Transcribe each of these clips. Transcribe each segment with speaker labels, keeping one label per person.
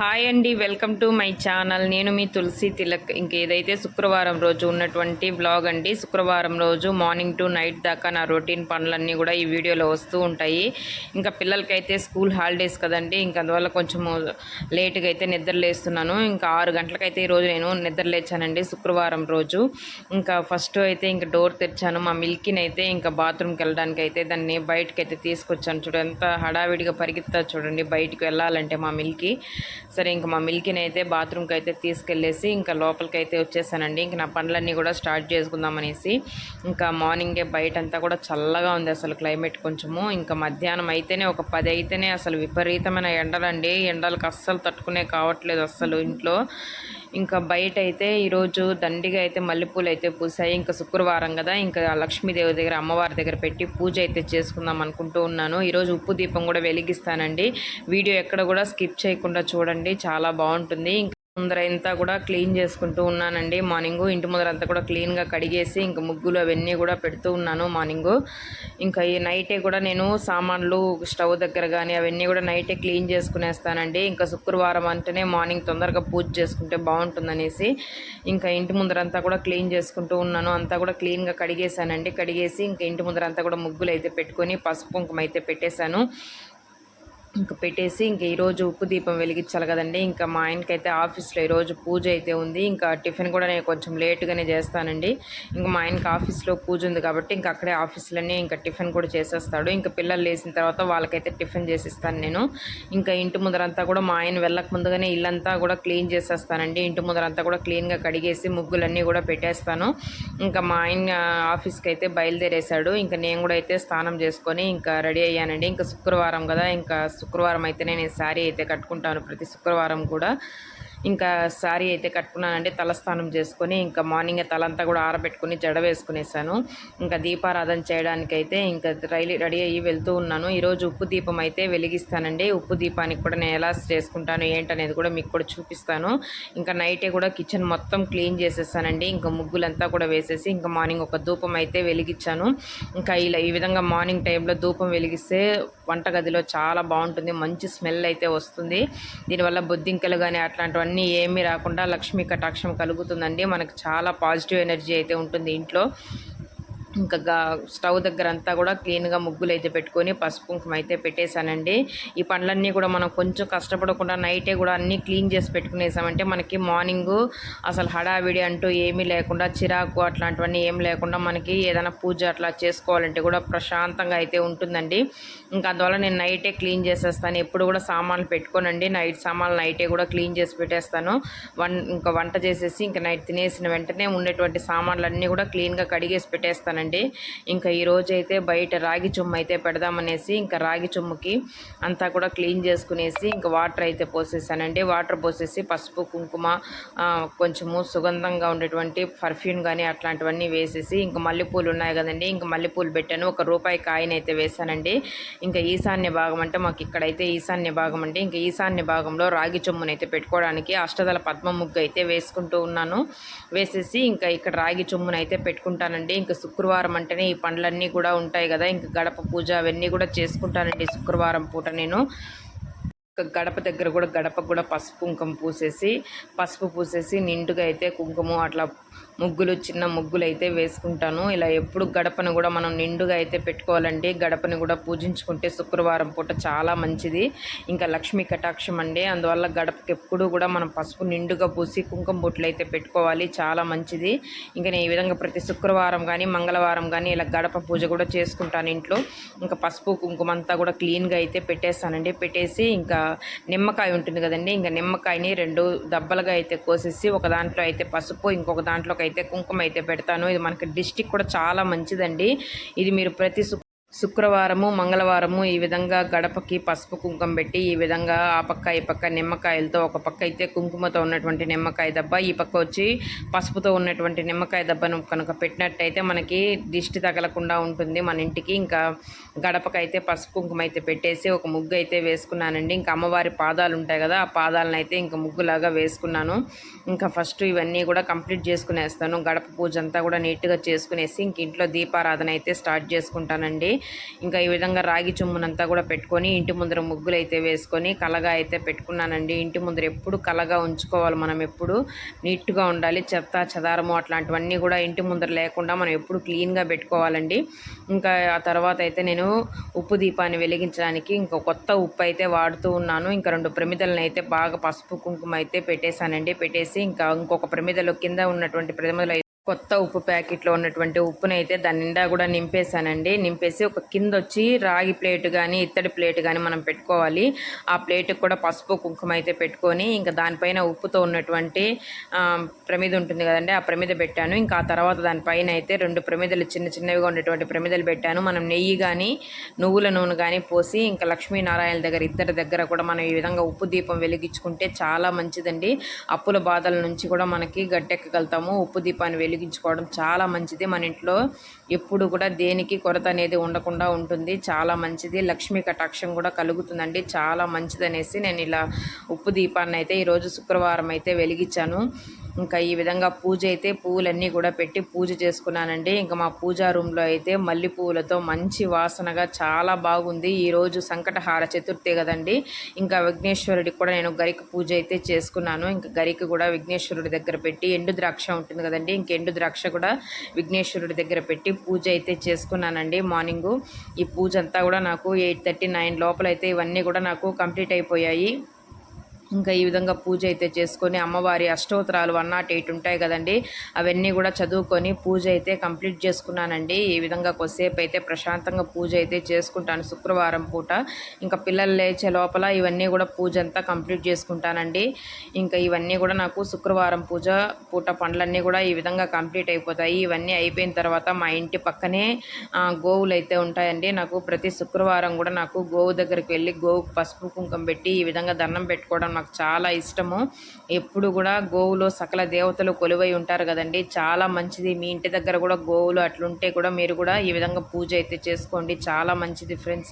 Speaker 1: Hi అండి welcome to my channel. నేను మీ తులసి తిలక్. ఇంకేదైతే శుక్రవారం రోజు ఉన్నటువంటి బ్లాగ్ అండి శుక్రవారం రోజు మార్నింగ్ టు నైట్ దాకా నా రొటీన్ పనులన్నీ కూడా ఈ వీడియోలో వస్తూ ఉంటాయి. ఇంకా పిల్లలకైతే స్కూల్ హాలిడేస్ కదండి ఇంకా అందువల్ల కొంచెం లేట్గా అయితే నిద్ర లేస్తున్నాను. ఇంకా ఆరు గంటలకైతే ఈరోజు నేను నిద్ర లేచానండి శుక్రవారం రోజు. ఇంకా ఫస్ట్ అయితే ఇంకా డోర్ తెరిచాను. మా మిల్కీని అయితే ఇంకా బాత్రూమ్కి వెళ్ళడానికి అయితే దాన్ని బయటకి అయితే తీసుకొచ్చాను. చూడండి ఎంత హడావిడిగా పరిగెత్తా చూడండి బయటికి వెళ్ళాలంటే మా మిల్కీ సరే ఇంకా మా మిల్కీని అయితే బాత్రూమ్కి అయితే తీసుకెళ్ళేసి ఇంకా లోపలికి అయితే వచ్చేసానండి. ఇంక నా పనులన్నీ కూడా స్టార్ట్ చేసుకుందాం అనేసి ఇంకా మార్నింగే బయట అంతా కూడా చల్లగా ఉంది అసలు క్లైమేట్ కొంచెము. ఇంకా మధ్యాహ్నం అయితేనే ఒక పది అయితేనే అసలు విపరీతమైన ఎండలండి. ఎండలకు అస్సలు తట్టుకునే కావట్లేదు అస్సలు ఇంట్లో. ఇంకా బయట అయితే ఈరోజు దండిగా అయితే మల్లెపూలు అయితే పూసాయి. ఇంకా శుక్రవారం కదా ఇంకా లక్ష్మీదేవి దగ్గర అమ్మవారి దగ్గర పెట్టి పూజ అయితే చేసుకుందాం అనుకుంటూ ఉన్నాను. ఈరోజు ఉప్పు దీపం కూడా వెలిగిస్తానండి. వీడియో ఎక్కడ కూడా స్కిప్ చేయకుండా చూడండి. చాలా బాగుంటుంది. ఇంకా ముందర అంతా కూడా క్లీన్ చేసుకుంటూ ఉన్నానండి. మార్నింగ్ ఇంటి ముందర అంతా కూడా క్లీన్గా కడిగేసి ఇంకా ముగ్గులు అవన్నీ కూడా పెడుతూ ఉన్నాను మార్నింగ్. ఇంకా ఈ నైటే కూడా నేను సామాన్లు స్టవ్ దగ్గర కానీ అవన్నీ కూడా నైటే క్లీన్ చేసుకునేస్తానండి. ఇంకా శుక్రవారం అంటేనే మార్నింగ్ తొందరగా పూజ చేసుకుంటే బాగుంటుందనేసి ఇంకా ఇంటి ముందరంతా కూడా క్లీన్ చేసుకుంటూ ఉన్నాను. అంతా కూడా క్లీన్గా కడిగేసానండి కడిగేసి ఇంకా ఇంటి ముందరంతా కూడా ముగ్గులు అయితే పెట్టుకొని పసుపు కుంకుమ అయితే పెట్టేశాను. ఇంకా పెట్టేసి ఇంక ఈరోజు ఉప్పు దీపం వెలిగించాలి కదండి. ఇంకా మా ఆయనకైతే ఆఫీస్లో ఈరోజు పూజ అయితే ఉంది. ఇంకా టిఫిన్ కూడా నేను కొంచెం లేట్గానే చేస్తానండి. ఇంకా మా ఆయనకి ఆఫీస్లో పూజ ఉంది కాబట్టి ఇంకా అక్కడే ఆఫీస్లోనే ఇంకా టిఫిన్ కూడా చేసేస్తాడు. ఇంకా పిల్లలు లేచిన తర్వాత వాళ్ళకైతే టిఫిన్ చేసిస్తాను నేను. ఇంకా ఇంటి ముందరంతా కూడా మా ఆయన వెళ్ళక ముందుగానే ఇల్లంతా కూడా క్లీన్ చేసేస్తానండి. ఇంటి ముందరంతా కూడా క్లీన్గా కడిగేసి ముగ్గులన్నీ కూడా పెట్టేస్తాను. ఇంకా మా ఆయన ఆఫీస్కి అయితే బయలుదేరేశాడు. ఇంకా నేను కూడా అయితే స్నానం చేసుకొని ఇంకా రెడీ అయ్యానండి. ఇంకా శుక్రవారం కదా ఇంకా శుక్రవారం అయితేనే నేను శారీ అయితే కట్టుకుంటాను ప్రతి శుక్రవారం కూడా. ఇంకా శారీ అయితే కట్టుకున్నానంటే తలస్నానం చేసుకొని ఇంకా మార్నింగ్ తలంతా కూడా ఆరబెట్టుకుని జడ వేసుకునేసాను. ఇంకా దీపారాధన చేయడానికి అయితే ఇంకా రైలు రెడీ అయ్యి వెళ్తూ ఉన్నాను. ఈరోజు ఉప్పు దీపం అయితే వెలిగిస్తానండి. ఉప్పు దీపానికి కూడా నేను ఎలా చేసుకుంటాను ఏంటనేది కూడా మీకు కూడా చూపిస్తాను. ఇంకా నైటే కూడా కిచెన్ మొత్తం క్లీన్ చేసేసానండి. ఇంకా ముగ్గులంతా కూడా వేసేసి ఇంకా మార్నింగ్ ఒక ధూపం అయితే వెలిగించాను. ఇంకా ఇలా ఈ విధంగా మార్నింగ్ టైంలో ధూపం వెలిగిస్తే వంటగదిలో చాలా బాగుంటుంది. మంచి స్మెల్ అయితే వస్తుంది. దీనివల్ల బొద్దింకలు కానీ అట్లాంటివన్నీ ఏమీ రాకుండా లక్ష్మీ కటాక్షం కలుగుతుందండి. మనకు చాలా పాజిటివ్ ఎనర్జీ అయితే ఉంటుంది ఇంట్లో. ఇంకా స్టవ్ దగ్గర అంతా కూడా క్లీన్గా ముగ్గులు అయితే పెట్టుకొని పసుపు కుంకుమ అయితే పెట్టేశానండి. ఈ పండ్లన్నీ కూడా మనం కొంచెం కష్టపడకుండా నైటే కూడా అన్నీ క్లీన్ చేసి పెట్టుకునేసామంటే మనకి మార్నింగ్ అసలు హడావిడి అంటూ ఏమీ లేకుండా చిరాకు అట్లాంటివన్నీ ఏం లేకుండా మనకి ఏదైనా పూజ అట్లా చేసుకోవాలంటే కూడా ప్రశాంతంగా అయితే ఉంటుందండి. ఇంకా అందువల్ల నేను నైటే క్లీన్ చేసేస్తాను. ఎప్పుడు కూడా సామాన్లు పెట్టుకోనండి. నైట్ సామాన్లు నైటే కూడా క్లీన్ చేసి పెట్టేస్తాను. వన్ ఇంకా వంట చేసేసి ఇంకా నైట్ తినేసిన వెంటనే ఉండేటువంటి సామాన్లు అన్నీ కూడా క్లీన్గా కడిగేసి పెట్టేస్తాను చేశానండి ఇంకా ఈరోజు అయితే బయట రాగి చుమ్ము అయితే పెడదామనేసి ఇంకా రాగి చుమ్ముకి అంతా కూడా క్లీన్ చేసుకునేసి ఇంకా వాటర్ అయితే పోసేసానండి. వాటర్ పోసేసి పసుపు కుంకుమ కొంచెము సుగంధంగా ఉండేటువంటి పర్ఫ్యూమ్ కానీ అట్లాంటివన్నీ వేసేసి ఇంకా మల్లెపూలు ఉన్నాయి కదండి. ఇంకా మల్లెపూలు పెట్టాను. ఒక రూపాయి కాయని అయితే వేశానండి ఇంకా ఈశాన్య భాగం అంటే మాకు ఇక్కడైతే ఈశాన్య భాగం అండి. ఇంకా ఈశాన్య భాగంలో రాగి చొమ్మునైతే పెట్టుకోవడానికి అష్టదల పద్మ ముగ్గు అయితే వేసుకుంటూ ఉన్నాను. వేసేసి ఇంకా ఇక్కడ రాగి చొమ్మునైతే పెట్టుకుంటానండి. ఇంకా శుక్రవారం శుక్రవారం అంటేనే ఈ పండ్లన్నీ కూడా ఉంటాయి కదా. ఇంకా గడప పూజ అవన్నీ కూడా చేసుకుంటానండి శుక్రవారం పూట నేను. గడప దగ్గర కూడా గడప కూడా పసుపు కుంకుమ పూసేసి పసుపు పూసేసి నిండుగా అయితే కుంకుమ అట్లా ముగ్గులు చిన్న ముగ్గులు అయితే వేసుకుంటాను. ఇలా ఎప్పుడు గడపను కూడా మనం నిండుగా అయితే పెట్టుకోవాలండి. గడపని కూడా పూజించుకుంటే శుక్రవారం పూట చాలా మంచిది. ఇంకా లక్ష్మీ కటాక్షం అండి. అందువల్ల గడపకి ఎప్పుడు కూడా మనం పసుపు నిండుగా పూసి కుంకుమ బొట్లు అయితే పెట్టుకోవాలి. చాలా మంచిది. ఇంకా నేను ఈ విధంగా ప్రతి శుక్రవారం కానీ మంగళవారం కానీ ఇలా గడప పూజ కూడా చేసుకుంటాను ఇంట్లో. ఇంకా పసుపు కుంకుమ అంతా కూడా క్లీన్గా అయితే పెట్టేస్తానండి. పెట్టేసి ఇంకా నిమ్మకాయ ఉంటుంది కదండి. ఇంకా నిమ్మకాయని రెండు దబ్బలుగా అయితే కోసేసి ఒక దాంట్లో అయితే పసుపు ఇంకొక దాంట్లోకి అయితే కుంకుమ అయితే పెడతాను. ఇది మనకి డిస్టిక్ కూడా చాలా మంచిదండి. ఇది మీరు ప్రతి శుక్రవారము మంగళవారము ఈ విధంగా గడపకి పసుపు కుంకుమ పెట్టి ఈ విధంగా ఆ పక్క ఈ పక్క నిమ్మకాయలతో ఒక పక్క అయితే కుంకుమతో ఉన్నటువంటి నిమ్మకాయ దెబ్బ ఈ పక్క వచ్చి పసుపుతో ఉన్నటువంటి నిమ్మకాయ దెబ్బను కనుక పెట్టినట్టయితే మనకి దిష్టి తగలకుండా ఉంటుంది. మన ఇంటికి ఇంకా గడపకైతే పసుపు కుంకుమ అయితే పెట్టేసి ఒక ముగ్గు అయితే వేసుకున్నానండి. ఇంకా అమ్మవారి పాదాలు ఉంటాయి కదా ఆ పాదాలను అయితే ఇంకా ముగ్గులాగా వేసుకున్నాను. ఇంకా ఫస్ట్ ఇవన్నీ కూడా కంప్లీట్ చేసుకునేస్తాను. గడప పూజ అంతా కూడా నీట్గా చేసుకునేసి ఇంక ఇంట్లో దీపారాధన అయితే స్టార్ట్ చేసుకుంటానండి. ఇంకా ఈ విధంగా రాగి చుమ్మునంతా కూడా పెట్టుకొని ఇంటి ముందర ముగ్గులు అయితే వేసుకొని కలగా అయితే పెట్టుకున్నానండి. ఇంటి ముందర ఎప్పుడు కలగా ఉంచుకోవాలి మనం ఎప్పుడు. నీట్గా ఉండాలి. చెత్త చెదారము అట్లాంటివన్నీ కూడా ఇంటి ముందర లేకుండా మనం ఎప్పుడు క్లీన్గా పెట్టుకోవాలండి. ఇంకా ఆ తర్వాత అయితే నేను ఉప్పు దీపాన్ని వెలిగించడానికి ఇంకా కొత్త ఉప్పు అయితే వాడుతూ ఉన్నాను. ఇంకా రెండు ప్రమిదలను అయితే బాగా పసుపు కుంకుమ అయితే పెట్టేశానండి. పెట్టేసి ఇంకా ఇంకొక ప్రమిదలో కింద ఉన్నటువంటి ప్రమిదలు కొత్త ఉప్పు ప్యాకెట్లో ఉన్నటువంటి ఉప్పుని అయితే దాని నిండా కూడా నింపేశానండి. నింపేసి ఒక కింద వచ్చి రాగి ప్లేట్ కానీ ఇత్తడి ప్లేట్ కానీ మనం పెట్టుకోవాలి. ఆ ప్లేట్కి కూడా పసుపు కుంకుమ అయితే పెట్టుకొని ఇంకా దానిపైన ఉప్పుతో ఉన్నటువంటి ప్రమిద ఉంటుంది కదండి ఆ ప్రమిద పెట్టాను. ఇంకా ఆ తర్వాత దానిపైన అయితే రెండు ప్రమిదలు చిన్న చిన్నవిగా ఉన్నటువంటి ప్రమిదలు పెట్టాను. మనం నెయ్యి కానీ నువ్వుల నూనె కానీ పోసి ఇంకా లక్ష్మీనారాయణ దగ్గర ఇద్దరి దగ్గర కూడా మనం ఈ విధంగా ఉప్పు దీపం వెలిగించుకుంటే చాలా మంచిదండి. అప్పుల బాధల నుంచి కూడా మనకి గట్టెక్కగలుగుతాము. ఉప్పు దీపాన్ని వెలిగించుకోవడం చాలా మంచిది. మన ఇంట్లో ఎప్పుడు కూడా దేనికి కొరత అనేది ఉండకుండా ఉంటుంది. చాలా మంచిది. లక్ష్మీ కటాక్షం కూడా కలుగుతుందండి. చాలా మంచిది అనేసి నేను ఇలా ఉప్పు దీపాన్ని అయితే ఈరోజు శుక్రవారం అయితే వెలిగించాను. ఇంకా ఈ విధంగా పూజ అయితే పువ్వులన్నీ కూడా పెట్టి పూజ చేసుకున్నానండి. ఇంకా మా పూజా రూమ్లో అయితే మల్లె పువ్వులతో మంచి వాసనగా చాలా బాగుంది. ఈరోజు సంకటహార చతుర్థి కదండి. ఇంకా విఘ్నేశ్వరుడికి కూడా నేను గరిక పూజ అయితే చేసుకున్నాను. ఇంకా గరిక కూడా విఘ్నేశ్వరుడి దగ్గర పెట్టి ఎండు ద్రాక్ష ఉంటుంది కదండి. ఇంక ఎండు ద్రాక్ష కూడా విఘ్నేశ్వరుడి దగ్గర పెట్టి పూజ అయితే చేసుకున్నానండి మార్నింగు. ఈ పూజ అంతా కూడా నాకు ఎయిట్ థర్టీ నైన్ లోపల అయితే ఇవన్నీ కూడా నాకు కంప్లీట్ అయిపోయాయి. ఇంకా ఈ విధంగా పూజ అయితే చేసుకొని అమ్మవారి అష్టోత్తరాలు వన్ నాట్ ఎయిట్ ఉంటాయి కదండి అవన్నీ కూడా చదువుకొని పూజ అయితే కంప్లీట్ చేసుకున్నానండి. ఈ విధంగా కొద్దిసేపు అయితే ప్రశాంతంగా పూజ అయితే చేసుకుంటాను శుక్రవారం పూట. ఇంకా పిల్లలు లేచే లోపల ఇవన్నీ కూడా పూజ అంతా కంప్లీట్ చేసుకుంటానండి. ఇంకా ఇవన్నీ కూడా నాకు శుక్రవారం పూజ పూట పండ్లన్నీ కూడా ఈ విధంగా కంప్లీట్ అయిపోతాయి. ఇవన్నీ అయిపోయిన తర్వాత మా ఇంటి పక్కనే గోవులు అయితే ఉంటాయండి. నాకు ప్రతి శుక్రవారం కూడా నాకు గోవు దగ్గరికి వెళ్ళి గోవు పసుపు కుంకం పెట్టి ఈ విధంగా దండం పెట్టుకోవడం నాకు చాలా ఇష్టము. ఎప్పుడు కూడా గోవులో సకల దేవతలు కొలువై ఉంటారు కదండి. చాలా మంచిది. మీ ఇంటి దగ్గర కూడా గోవులు అట్లుంటే కూడా మీరు కూడా ఈ విధంగా పూజ అయితే చేసుకోండి. చాలా మంచిది ఫ్రెండ్స్.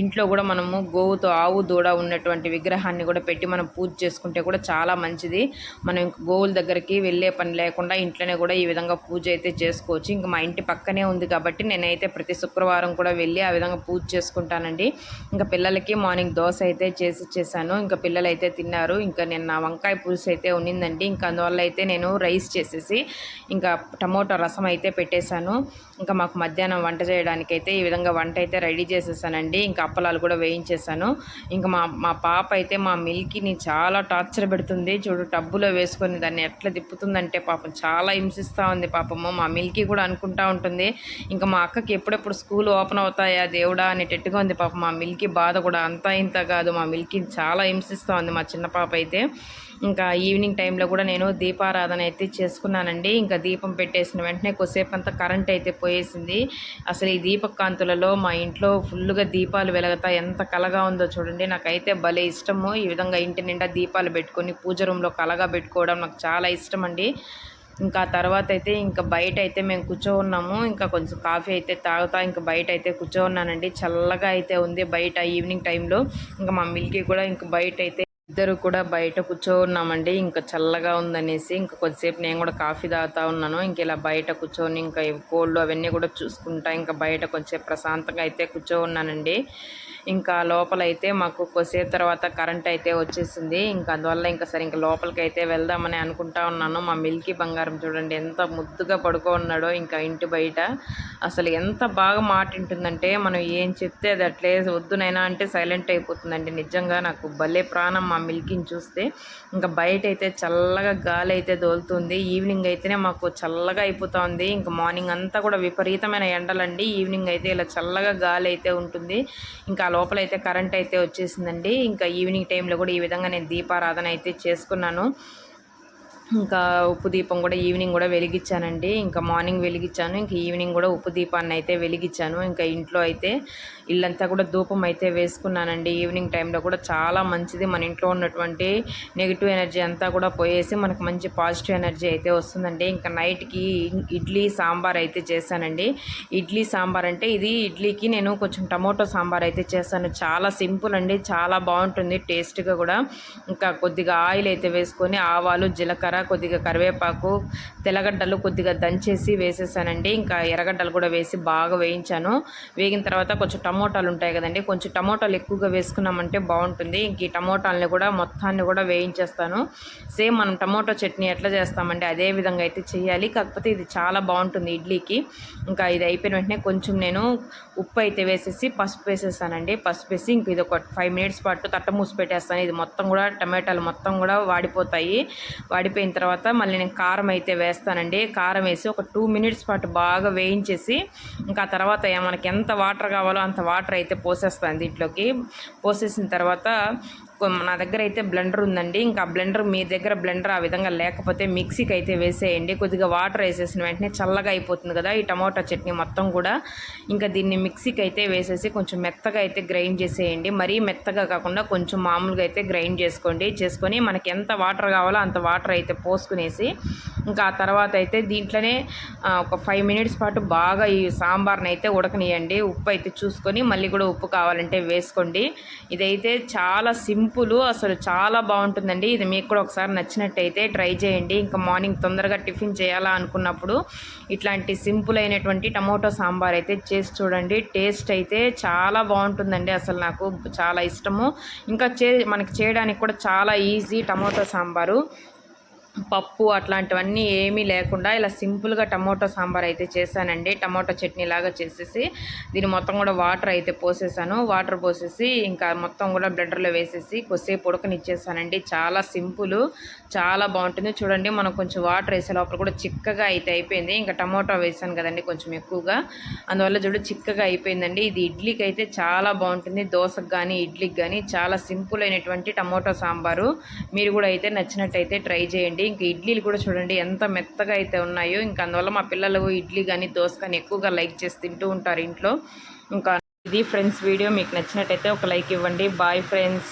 Speaker 1: ఇంట్లో కూడా మనము గోవుతో ఆవు దూడ ఉన్నటువంటి విగ్రహాన్ని కూడా పెట్టి మనం పూజ చేసుకుంటే కూడా చాలా మంచిది. మనం గోవుల దగ్గరికి వెళ్ళే పని లేకుండా ఇంట్లోనే కూడా ఈ విధంగా పూజ అయితే చేసుకోవచ్చు. ఇంకా మా ఇంటి పక్కనే ఉంది కాబట్టి నేనైతే ప్రతి శుక్రవారం కూడా వెళ్ళి ఆ విధంగా పూజ చేసుకుంటానండి. ఇంకా పిల్లలకి మార్నింగ్ దోశ అయితే చేసి చేశాను. ఇంకా పిల్లలు అయితే తిన్న తిన్నారు. ఇంకా నిన్న వంకాయ పులుసు అయితే ఉన్నిందండి ఇంకా అందువల్ల అయితే నేను రైస్ చేసేసి ఇంకా టమోటో రసం అయితే పెట్టేశాను. ఇంకా మాకు మధ్యాహ్నం వంట చేయడానికి అయితే ఈ విధంగా వంట అయితే రెడీ చేసేసానండి. ఇంకా అప్పలాలు కూడా వేయించేసాను ఇంకా మా మా పాప అయితే మా మిల్కీని చాలా టార్చర్ పెడుతుంది. చూడు టబ్బులో వేసుకొని దాన్ని ఎట్లా తిప్పుతుందంటే పాపం చాలా హింసిస్తూ ఉంది పాపము. మా మిల్కీ కూడా అనుకుంటా ఉంటుంది. ఇంకా మా అక్కకి ఎప్పుడెప్పుడు స్కూల్ ఓపెన్ అవుతాయా దేవుడా అనేటట్టుగా ఉంది పాపం. మా మిల్కీ బాధ కూడా అంతా ఇంత కాదు. మా మిల్కీ చాలా హింసిస్తూ ఉంది మా చిన్న పాప అయితే. ఇంకా ఈవినింగ్ టైంలో కూడా నేను దీపారాధన అయితే చేసుకున్నానండి. ఇంకా దీపం పెట్టేసిన వెంటనే కొద్దిసేపు అంతా కరెంట్ అయితే పోయేసింది. అసలు ఈ దీపకాంతులలో మా ఇంట్లో ఫుల్గా దీపాలు వెలగతా ఎంత కలగా ఉందో చూడండి. నాకైతే భలే ఇష్టము. ఈ విధంగా ఇంటి నిండా దీపాలు పెట్టుకొని పూజ రూమ్లో కలగా పెట్టుకోవడం నాకు చాలా ఇష్టం అండి ఇంకా తర్వాత అయితే ఇంకా బయట అయితే మేము కూర్చో ఉన్నాము ఇంకా కొంచెం కాఫీ అయితే తాగుతా ఇంకా బయట అయితే కూర్చో ఉన్నానండి చల్లగా అయితే ఉంది బయట ఈవినింగ్ టైంలో. ఇంకా మా మిల్కీ కూడా ఇంకా బయట అయితే ఇద్దరు కూడా బయట కూర్చోన్నామండి. ఇంకా చల్లగా ఉందనేసి ఇంకా కొద్దిసేపు నేను కూడా కాఫీ తాగుతా ఉన్నాను. ఇంకా ఇలా బయట కూర్చొని ఇంకా కోళ్ళు అవన్నీ కూడా చూసుకుంటా ఇంకా బయట కొంచెం ప్రశాంతంగా అయితే కూర్చో ఉన్నానండి ఇంకా లోపల అయితే మాకు కొద్దిసేపు తర్వాత కరెంట్ అయితే వచ్చేసింది. ఇంకా అందువల్ల ఇంకా సరే ఇంకా లోపలికి అయితే వెళ్దామని అనుకుంటా ఉన్నాను. మా మిల్కీ బంగారం చూడండి ఎంత ముద్దుగా పడుకో ఉన్నాడో ఇంకా ఇంటి బయట. అసలు ఎంత బాగా మాట వింటుందంటే మనం ఏం చెప్తే అది అట్లే వద్దునైనా అంటే సైలెంట్ అయిపోతుందండి. నిజంగా నాకు భలే ప్రాణం మా మిల్కిని చూస్తే ఇంకా బయట అయితే చల్లగా గాలి అయితే దోలుతుంది. ఈవినింగ్ అయితేనే మాకు చల్లగా అయిపోతుంది. ఇంకా మార్నింగ్ అంతా కూడా విపరీతమైన ఎండలండి. ఈవినింగ్ అయితే ఇలా చల్లగా గాలి అయితే ఉంటుంది. ఇంకా లోపల అయితే కరెంట్ అయితే వచ్చేసిందండి. ఇంకా ఈవినింగ్ టైంలో కూడా ఈ విధంగా నేను దీపారాధన అయితే చేసుకున్నాను. ఇంకా ఉప్పు దీపం కూడా ఈవినింగ్ కూడా వెలిగించానండి. ఇంకా మార్నింగ్ వెలిగించాను. ఇంకా ఈవినింగ్ కూడా ఉప్పు దీపాన్ని అయితే వెలిగించాను. ఇంకా ఇంట్లో అయితే ఇల్లంతా కూడా ధూపం అయితే వేసుకున్నానండి. ఈవినింగ్ టైంలో కూడా చాలా మంచిది. మన ఇంట్లో ఉన్నటువంటి నెగిటివ్ ఎనర్జీ అంతా కూడా పోయేసి మనకు మంచి పాజిటివ్ ఎనర్జీ అయితే వస్తుందండి. ఇంకా నైట్కి ఇడ్లీ సాంబార్ అయితే చేశానండి. ఇడ్లీ సాంబార్ అంటే ఇది ఇడ్లీకి నేను కొంచెం టమోటో సాంబార్ అయితే చేశాను. చాలా సింపుల్ అండి. చాలా బాగుంటుంది టేస్ట్గా కూడా. ఇంకా కొద్దిగా ఆయిల్ అయితే వేసుకొని ఆవాలు జీలకర్ర కొద్దిగా కరివేపాకు తెల్లగడ్డలు కొద్దిగా దంచేసి వేసేసానండి. ఇంకా ఎర్రగడ్డలు కూడా వేసి బాగా వేయించాను. వేగిన తర్వాత కొంచెం టమోటాలు ఉంటాయి కదండి కొంచెం టమోటాలు ఎక్కువగా వేసుకున్నామంటే బాగుంటుంది. ఇంక ఈ టమోటాలని కూడా మొత్తాన్ని కూడా వేయించేస్తాను. సేమ్ మనం టమోటో చట్నీ ఎట్లా చేస్తామండి అదే విధంగా అయితే చేయాలి. కాకపోతే ఇది చాలా బాగుంటుంది ఇడ్లీకి. ఇంకా ఇది అయిపోయిన వెంటనే కొంచెం నేను ఉప్పు అయితే వేసేసి పసుపు వేసేసానండి. పసుపు వేసి ఇంక ఇది ఒక ఫైవ్ మినిట్స్ పాటు తట్ట మూసి పెట్టేస్తాను. ఇది మొత్తం కూడా టమాటాలు మొత్తం కూడా వాడిపోతాయి. వాడిపోయిన తర్వాత మళ్ళీ నేను కారం అయితే వేస్తానండి. కారం వేసి ఒక టూ మినిట్స్ పాటు బాగా వేయించేసి ఇంకా తర్వాత మనకి ఎంత వాటర్ కావాలో అంత వాటర్ అయితే పోసేస్తాను దీంట్లోకి. పోసేసిన తర్వాత నా దగ్గర అయితే బ్లెండర్ ఉందండి. ఇంకా బ్లెండర్ మీ దగ్గర బ్లెండర్ ఆ విధంగా లేకపోతే మిక్సీకి అయితే వేసేయండి. కొద్దిగా వాటర్ వేసేసిన వెంటనే చల్లగా అయిపోతుంది కదా ఈ టమాటా చట్నీ మొత్తం కూడా. ఇంకా దీన్ని మిక్సీకి అయితే వేసేసి కొంచెం మెత్తగా అయితే గ్రైండ్ చేసేయండి. మరీ మెత్తగా కాకుండా కొంచెం మామూలుగా అయితే గ్రైండ్ చేసుకోండి. చేసుకొని మనకి ఎంత వాటర్ కావాలో అంత వాటర్ అయితే పోసుకునేసి ఇంకా ఆ తర్వాత అయితే దీంట్లోనే ఒక ఫైవ్ మినిట్స్ పాటు బాగా ఈ సాంబార్ని అయితే ఉడకనియండి. ఉప్పు అయితే చూసుకొని మళ్ళీ కూడా ఉప్పు కావాలంటే వేసుకోండి. ఇదైతే చాలా సింపుల్ సింపుల్ అసలు చాలా బాగుంటుందండి. ఇది మీకు కూడా ఒకసారి నచ్చినట్టయితే ట్రై చేయండి. ఇంకా మార్నింగ్ తొందరగా టిఫిన్ చేయాలా అనుకున్నప్పుడు ఇట్లాంటి సింపుల్ అయినటువంటి టమోటో సాంబార్ అయితే చేసి చూడండి. టేస్ట్ అయితే చాలా బాగుంటుందండి. అసలు నాకు చాలా ఇష్టము. ఇంకా చే మనకి చేయడానికి కూడా చాలా ఈజీ టమోటో సాంబారు. పప్పు అట్లాంటివన్నీ ఏమీ లేకుండా ఇలా సింపుల్గా టమోటో సాంబార్ అయితే చేశానండి. టమోటో చట్నీ లాగా చేసేసి దీన్ని మొత్తం కూడా వాటర్ అయితే పోసేసాను. వాటర్ పోసేసి ఇంకా మొత్తం కూడా బ్లెండర్లో వేసేసి కొద్దిసేపు ఉడకనిచ్చేసానండి. చాలా సింపుల్ చాలా బాగుంటుంది. చూడండి మనం కొంచెం వాటర్ వేసే లోపల కూడా చిక్కగా అయితే అయిపోయింది. ఇంకా టమోటో వేసాను కదండి కొంచెం ఎక్కువగా. అందువల్ల చూడు చిక్కగా అయిపోయిందండి. ఇది ఇడ్లీకి అయితే చాలా బాగుంటుంది. దోశకు కానీ ఇడ్లీకి కానీ చాలా సింపుల్ అయినటువంటి టమోటో సాంబారు. మీరు కూడా అయితే నచ్చినట్టయితే ట్రై చేయండి. అండి ఇంక ఇడ్లీలు కూడా చూడండి ఎంత మెత్తగా అయితే ఉన్నాయో. ఇంకా అందువల్ల మా పిల్లలు ఇడ్లీ కానీ దోశ కానీ ఎక్కువగా లైక్ చేసి తింటూ ఉంటారు ఇంట్లో. ఇంకా ఇది ఫ్రెండ్స్ వీడియో మీకు నచ్చినట్టయితే ఒక లైక్ ఇవ్వండి. Bye friends.